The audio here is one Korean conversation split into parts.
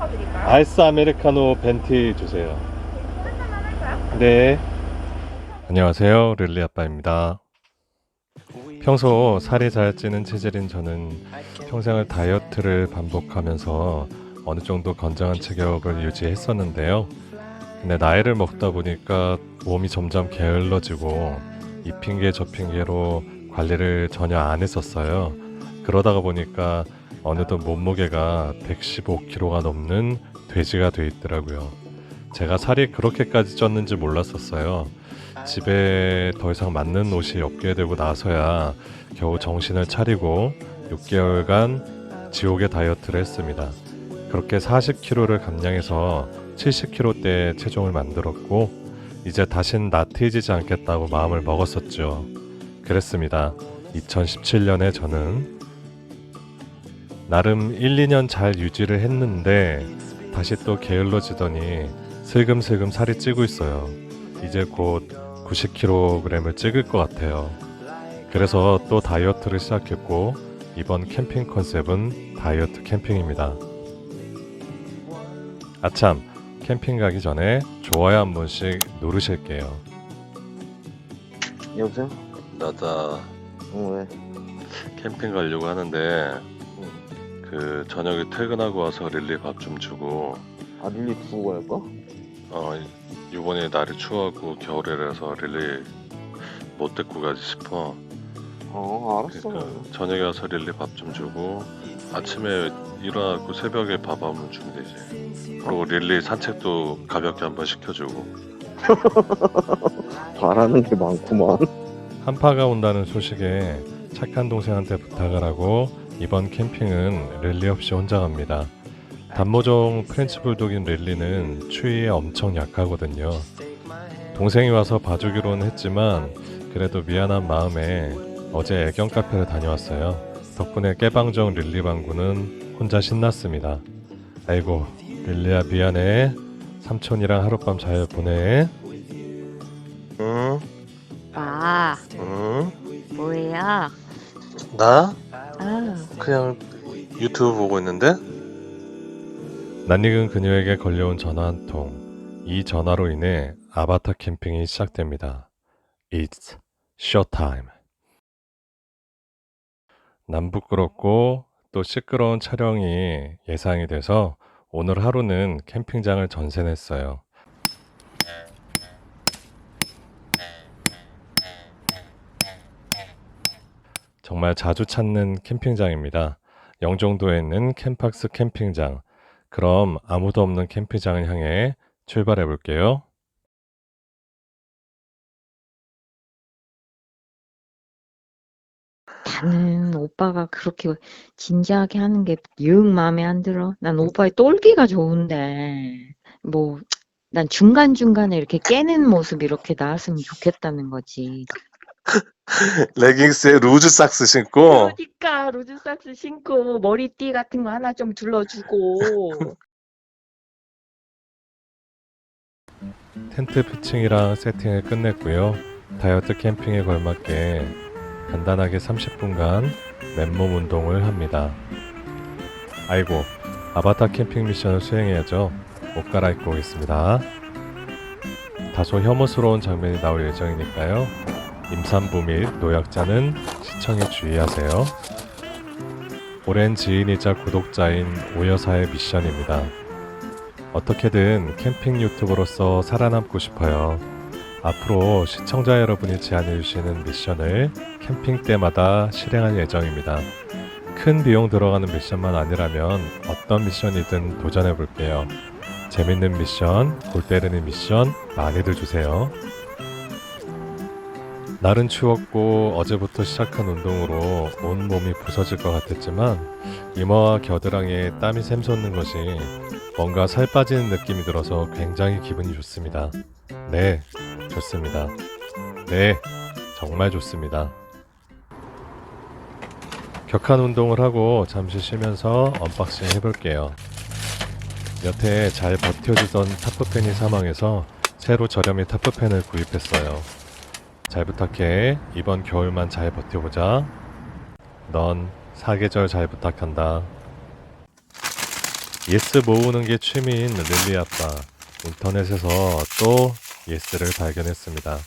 먹어드릴까요? 아이스 아메리카노 벤티 주세요. 한잔만 할까요? 네. 안녕하세요. 릴리 아빠입니다. 평소 살이 잘 찌는 체질인 저는 평생을 다이어트를 반복하면서 어느 정도 건강한 체격을 유지했었는데요. 근데 나이를 먹다 보니까 몸이 점점 게을러지고 이 핑계 저 핑계로 관리를 전혀 안 했었어요. 그러다가 보니까 어느덧 몸무게가 115kg가 넘는 돼지가 돼 있더라고요. 제가 살이 그렇게까지 쪘는지 몰랐었어요. 집에 더 이상 맞는 옷이 없게 되고 나서야 겨우 정신을 차리고 6개월간 지옥의 다이어트를 했습니다. 그렇게 40kg를 감량해서 70kg대 체중을 만들었고 이제 다신 나태해지지 않겠다고 마음을 먹었었죠. 그랬습니다. 2017년에 저는 나름 1, 2년 잘 유지를 했는데 다시 또 게을러지더니 슬금슬금 살이 찌고 있어요. 이제 곧 90kg을 찍을 것 같아요. 그래서 또 다이어트를 시작했고 이번 캠핑 컨셉은 다이어트 캠핑입니다. 아참 캠핑 가기 전에 좋아요 한 번씩 누르실게요. 여보세요? 나다 응, 왜? 캠핑 가려고 하는데 그 저녁에 퇴근하고 와서 릴리 밥 좀 주고 아, 릴리 두고 갈까? 어 이번에 날이 추워갖고 겨울이라서 릴리 못 데리고 가지 싶어 어, 알았어. 그러니까 저녁에 와서 릴리 밥 좀 주고 아침에 일어나고 새벽에 밥 한 번 주면 되지 그리고 릴리 산책도 가볍게 한 번 시켜주고 바라는 게 많구만. 한파가 온다는 소식에 착한 동생한테 부탁을 하고 이번 캠핑은 릴리 없이 혼자 갑니다. 단모종 프렌치 불독인 릴리는 추위에 엄청 약하거든요. 동생이 와서 봐주기로는 했지만 그래도 미안한 마음에 어제 애견 카페를 다녀왔어요. 덕분에 깨방정 릴리 방구는 혼자 신났습니다. 아이고 릴리야 미안해. 삼촌이랑 하룻밤 잘 보내. 응? 아, 응? 뭐예요? 나? 유튜브 보고 있는데? 낯익은 그녀에게 걸려온 전화 한 통. 이 전화로 인해 아바타 캠핑이 시작됩니다. It's showtime. 남부끄럽고 또 시끄러운 촬영이 예상이 돼서 오늘 하루는 캠핑장을 전세냈어요. 정말 자주 찾는 캠핑장입니다. 영종도에 있는 캠팍스 캠핑장. 그럼 아무도 없는 캠핑장을 향해 출발해 볼게요. 나는 오빠가 그렇게 진지하게 하는 게 영 마음에 안 들어. 난 오빠의 똘끼가 좋은데, 뭐, 난 중간중간에 이렇게 깨는 모습 이렇게 나왔으면 좋겠다는 거지. 레깅스에 루즈 삭스 신고 그러니까 루즈 삭스 신고 머리띠 같은 거 하나 좀 둘러주고. 텐트 피칭이랑 세팅을 끝냈고요. 다이어트 캠핑에 걸맞게 간단하게 30분간 맨몸 운동을 합니다. 아이고, 아바타 캠핑 미션을 수행해야죠. 옷 갈아입고 오겠습니다. 다소 혐오스러운 장면이 나올 예정이니까요. 임산부 및 노약자는 시청에 주의하세요. 오랜 지인이자 구독자인 오여사의 미션입니다. 어떻게든 캠핑 유튜버로서 살아남고 싶어요. 앞으로 시청자 여러분이 제안해 주시는 미션을 캠핑 때마다 실행할 예정입니다. 큰 비용 들어가는 미션만 아니라면 어떤 미션이든 도전해 볼게요. 재밌는 미션, 골 때리는 미션 많이들 주세요. 날은 추웠고 어제부터 시작한 운동으로 온 몸이 부서질 것 같았지만 이마와 겨드랑이에 땀이 샘솟는 것이 뭔가 살 빠지는 느낌이 들어서 굉장히 기분이 좋습니다. 네, 좋습니다. 네, 정말 좋습니다. 격한 운동을 하고 잠시 쉬면서 언박싱 해볼게요. 여태 잘 버텨주던 타프펜이 사망해서 새로 저렴이 타프펜을 구입했어요. 잘 부탁해. 이번 겨울만 잘 버텨보자. 넌 사계절 잘 부탁한다. 예스 모으는 게 취미인 릴리 아빠. 인터넷에서 또 예스를 발견했습니다.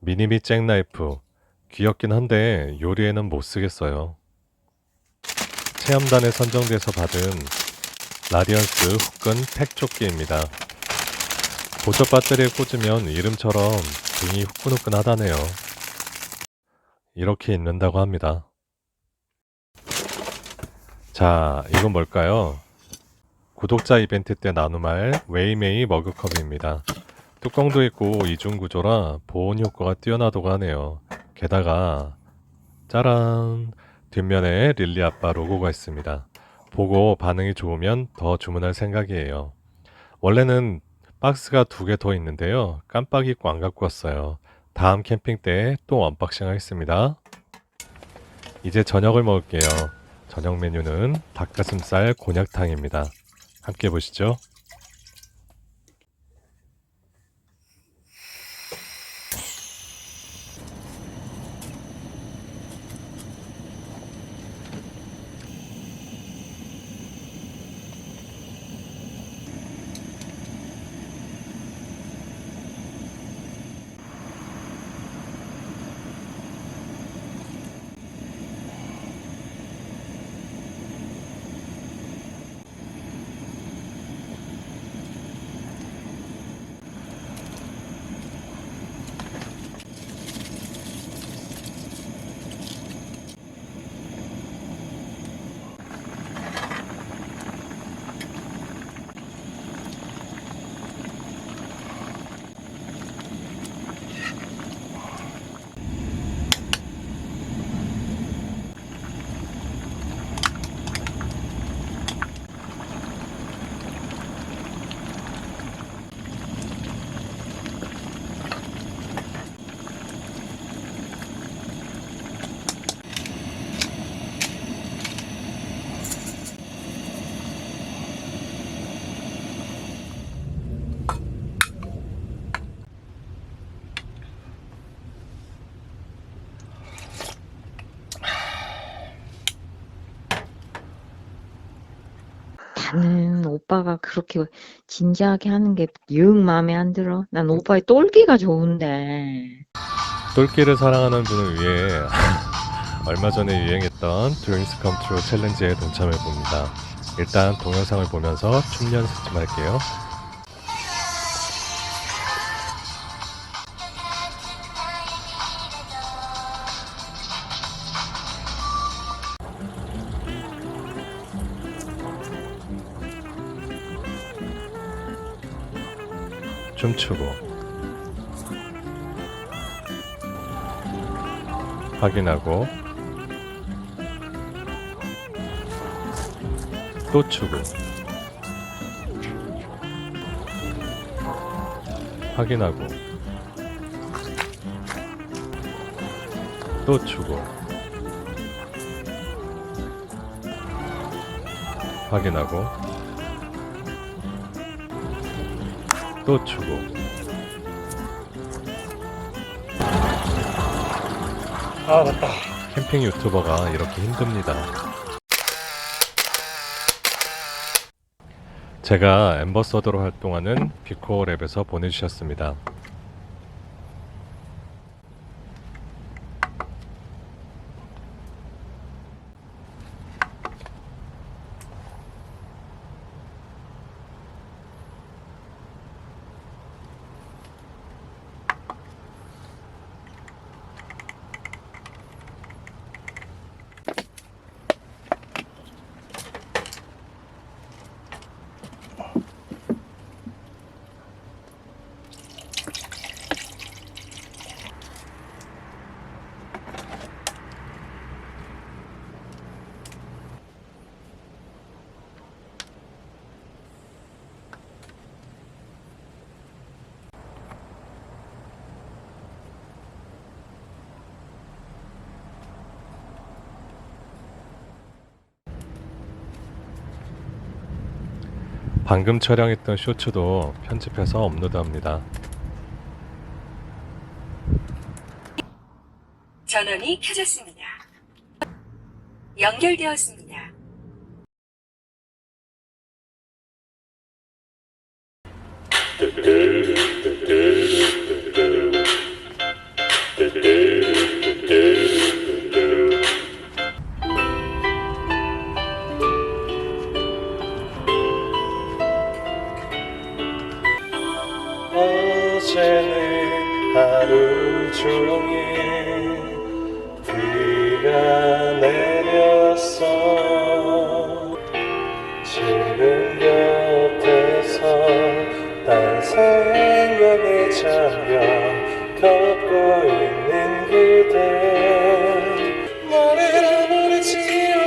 미니미 잭나이프. 귀엽긴 한데 요리에는 못 쓰겠어요. 체험단에 선정돼서 받은 라디언스 후끈 팩조끼입니다. 보조 배터리에 꽂으면 이름처럼 등이 후끈후끈하다네요. 이렇게 입는다고 합니다. 자, 이건 뭘까요? 구독자 이벤트 때 나눔할 웨이메이 머그컵입니다. 뚜껑도 있고 이중 구조라 보온 효과가 뛰어나다고 하네요. 게다가 짜란 뒷면에 릴리 아빠 로고가 있습니다. 보고 반응이 좋으면 더 주문할 생각이에요. 원래는 박스가 두 개 더 있는데요. 깜빡 잊고 안 갖고 왔어요. 다음 캠핑 때 또 언박싱 하겠습니다. 이제 저녁을 먹을게요. 저녁 메뉴는 닭가슴살 곤약탕입니다. 함께 보시죠. 나는 오빠가 그렇게 진지하게 하는 게 영 마음에 안 들어. 난 오빠의 똘끼가 좋은데. 똘끼를 사랑하는 분을 위해 얼마 전에 유행했던 Come True 챌린지에 동참해 봅니다. 일단 동영상을 보면서 춤 연습 좀 할게요. 춤추고. 확인하고. 또 추고. 확인하고. 또 추고. 확인하고 또 추고 아 맞다. 캠핑 유튜버가 이렇게 힘듭니다. 제가 엠버서더로 활동하는 비코랩에서 보내주셨습니다. 방금 촬영했던 쇼츠도 편집해서 업로드합니다. 전원이 켜졌습니다. 연결되었습니다. 잠겨 걷고 있는 그대. 너를 아무리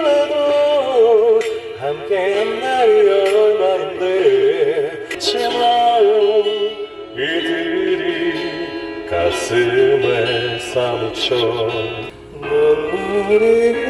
몰라도 함께한 날이 얼마인데 제 마음 이들이 가슴에 사무쳐. 눈물이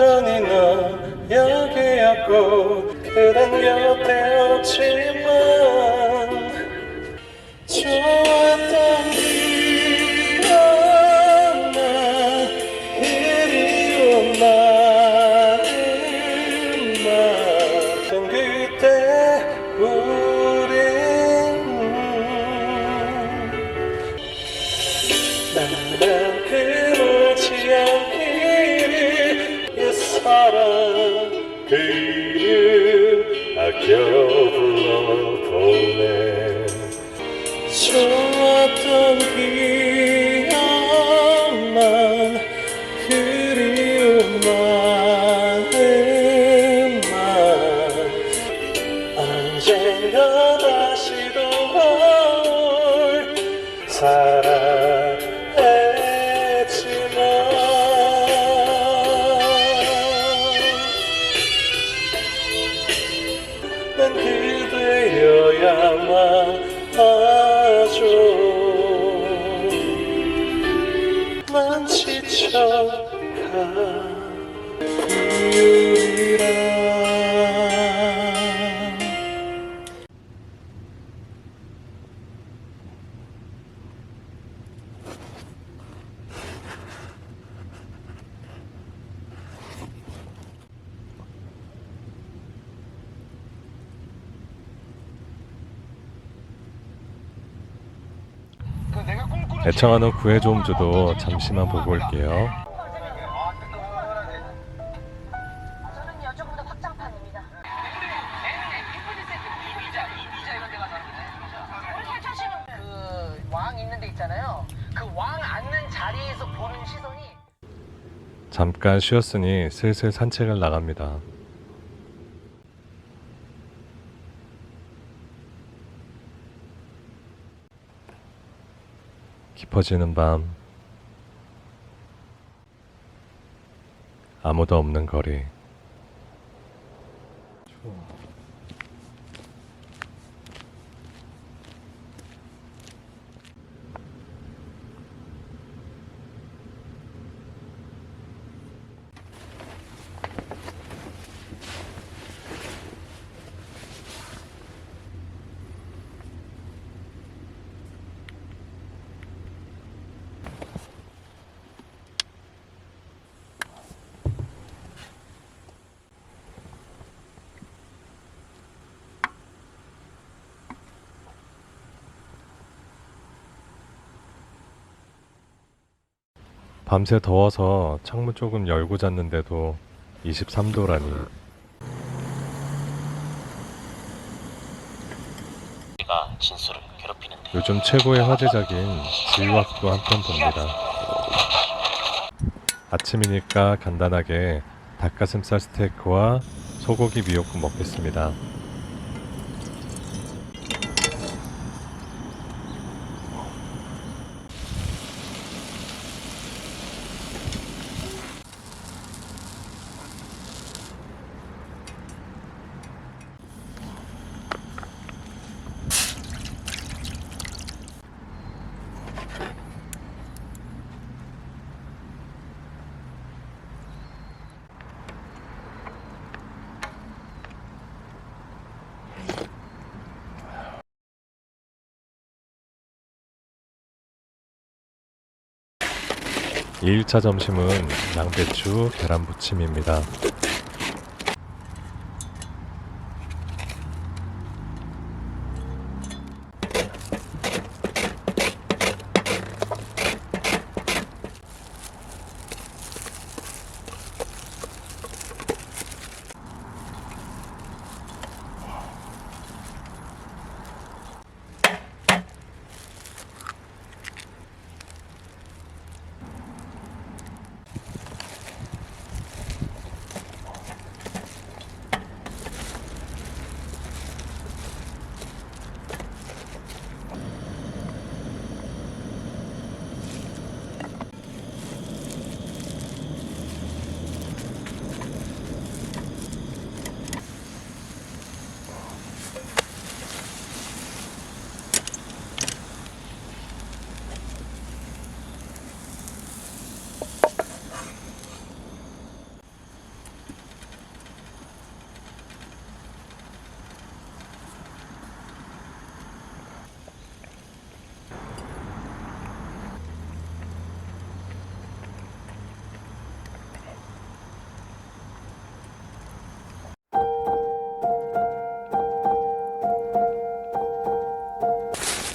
여전히 넌 여기였고 그댄 곁에 애청하는 구해좀주도 잠시만 보고 올게요. 잠깐 쉬었으니 슬슬 산책을 나갑니다. 깊어지는 밤 아무도 없는 거리 밤새 더워서 창문 조금 열고 잤는데도 23도라니 진수를 괴롭히는데 요즘 최고의 화제작인 지유학도 한 편 봅니다. 아침이니까 간단하게 닭가슴살 스테이크와 소고기 미역국 먹겠습니다. 2일차 점심은 양배추 계란 부침입니다.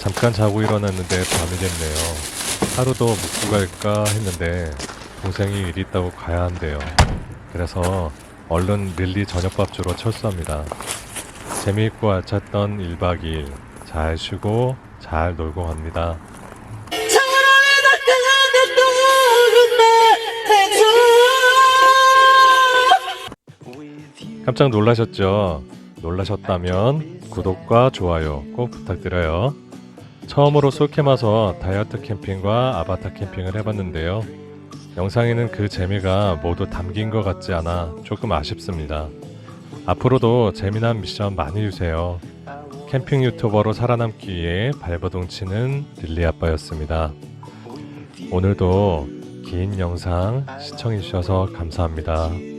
잠깐 자고 일어났는데 밤이겠네요. 하루도 묵고 갈까 했는데 동생이 일 있다고 가야 한대요. 그래서 얼른 릴리 저녁밥 주러 철수합니다. 재미있고 알찼던 1박 2일 잘 쉬고 잘 놀고 갑니다. 깜짝 놀라셨죠? 놀라셨다면 구독과 좋아요 꼭 부탁드려요. 처음으로 솔캠 와서 다이어트 캠핑과 아바타 캠핑을 해봤는데요. 영상에는 그 재미가 모두 담긴 것 같지 않아 조금 아쉽습니다. 앞으로도 재미난 미션 많이 주세요. 캠핑 유튜버로 살아남기 위해 발버둥 치는 릴리 아빠였습니다. 오늘도 긴 영상 시청해주셔서 감사합니다.